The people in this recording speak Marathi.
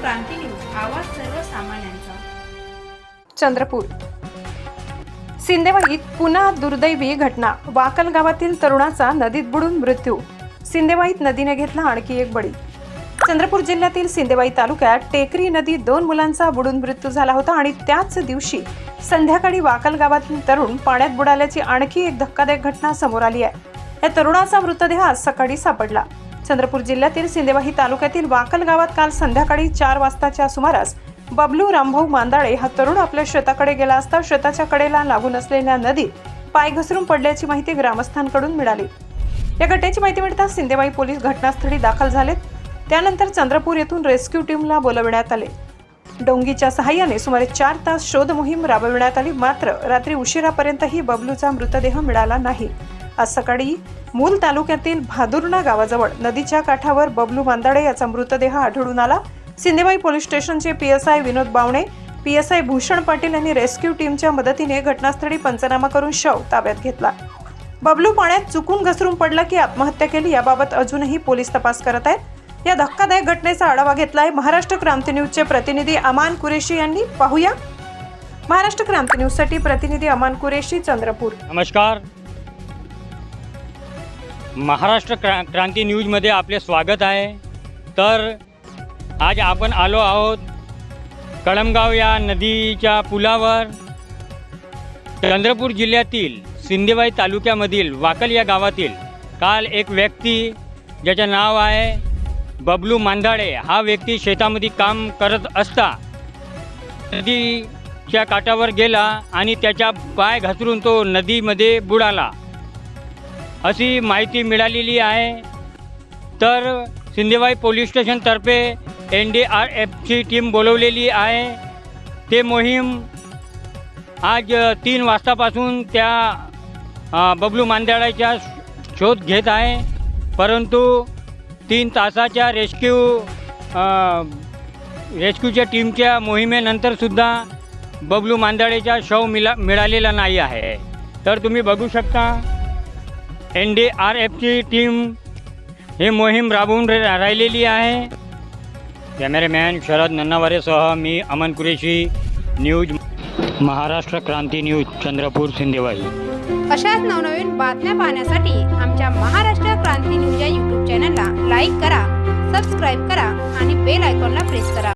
क्रांती न्यूज आवाज सर्वसामान्यांचा. चंद्रपूर. सिंदेवाईत पुन्हा दुर्दैवी घटना. वाकल गावातील तरुणाचा नदीत बुडून मृत्यू. सिंदेवाईत नदीने घेतला आणखी एक बळी. चंद्रपूर जिल्ह्यातील सिंदेवाई तालुक्यात टेकरी नदीत दोन मुलांचा बुडून मृत्यू झाला होता आणि त्याच दिवशी संध्याकाळी वाकल गावातील तरुण पाण्यात बुडाल्याची आणखी एक धक्कादायक घटना समोर आली आहे. या तरुणाचा मृतदेह आज सकाळी सापडला. चंद्रपूर जिल्ह्यातील सिंदेवाही तालुक्यातील वाकल गावात काल संध्याकाळी चार वाजताच्या सुमारास बबलू रामभाऊ मांदाळे हा तरुण आपल्या शेताकडे गेला असता शेताच्या कडेला लागून असलेल्या नदीत पाय घसरून पडल्याची माहिती ग्रामस्थांकडून मिळाली. या घटनेची माहिती मिळताच सिंदेवाई पोलीस घटनास्थळी दाखल झालेत. त्यानंतर चंद्रपूर येथून रेस्क्यू टीमला बोलविण्यात आले. डोंगीच्या सहाय्याने सुमारे चार तास शोध मोहीम राबविण्यात आली मात्र रात्री उशिरापर्यंतही बबलूचा मृतदेह मिळाला नाही. आज सकाळी मूल तालुक्यातील भादुर्णा गावाजवळ नदीच्या काठावर बबलू मांदाडे याचा मृतदेह आढळून आला. सिंधेबाई पोलीस स्टेशनचे P S I Vinod Bawane P S I Bhushan Patil यांनी रेस्क्यू टीमच्या मदतीने घटनास्थळी पंचनामा करून शव ताब्यात घेतला. बबलू पाण्यात चुकून घसरून पडला की आत्महत्या केली याबाबत अजूनही पोलीस तपास करत आहेत. या धक्कादायक घटनेचा आढावा घेतला आहे महाराष्ट्र क्रांती न्यूजचे प्रतिनिधी अमान कुरेशी यांनी. पाहूया. महाराष्ट्र क्रांती न्यूजसाठी प्रतिनिधी अमान कुरेशी चंद्रपूर. नमस्कार. महाराष्ट्र क्रा क्रांती न्यूजमध्ये आपले स्वागत आहे. तर आज आपण आलो आहोत कळमगाव या नदीच्या पुलावर. चंद्रपूर जिल्ह्यातील सिंदेवाई तालुक्यामधील वाकल या गावातील काल एक व्यक्ती ज्याचं नाव आहे बबलू मांदाळे हा व्यक्ती शेतामध्ये काम करत असता नदीच्या काठावर गेला आणि त्याच्या पाय घसरून तो नदीमध्ये बुडाला. अशी माहिती मिळालेली आहे. तर सिंदेवाई पोलीस स्टेशनतर्फे एन डी आर एफची टीम बोलवलेली आहे. ते मोहीम आज तीन वाजतापासून त्या बबलू मांदाडाच्या शोध घेत आहे. परंतु तीन तासाच्या रेस्क्यू रेस्क्यूच्या टीमच्या मोहिमेनंतरसुद्धा बबलू मांदाळेचा शव मिला मिळालेला नाही आहे. तर तुम्ही बघू शकता एन डी आर एफची टीम ही मोहीम राबवून राहिलेली आहे. कॅमेरामॅन शरद नन्नावारेसह मी अमन कुरेशी न्यूज महाराष्ट्र क्रांती न्यूज चंद्रपूर सिंदेवाई अशाच नवनवीन बातम्या पाहण्यासाठी आमच्या महाराष्ट्र क्रांती न्यूज या यूट्यूब चॅनलला लाईक करा सबस्क्राईब करा आणि बेल आयकॉनला प्रेस करा.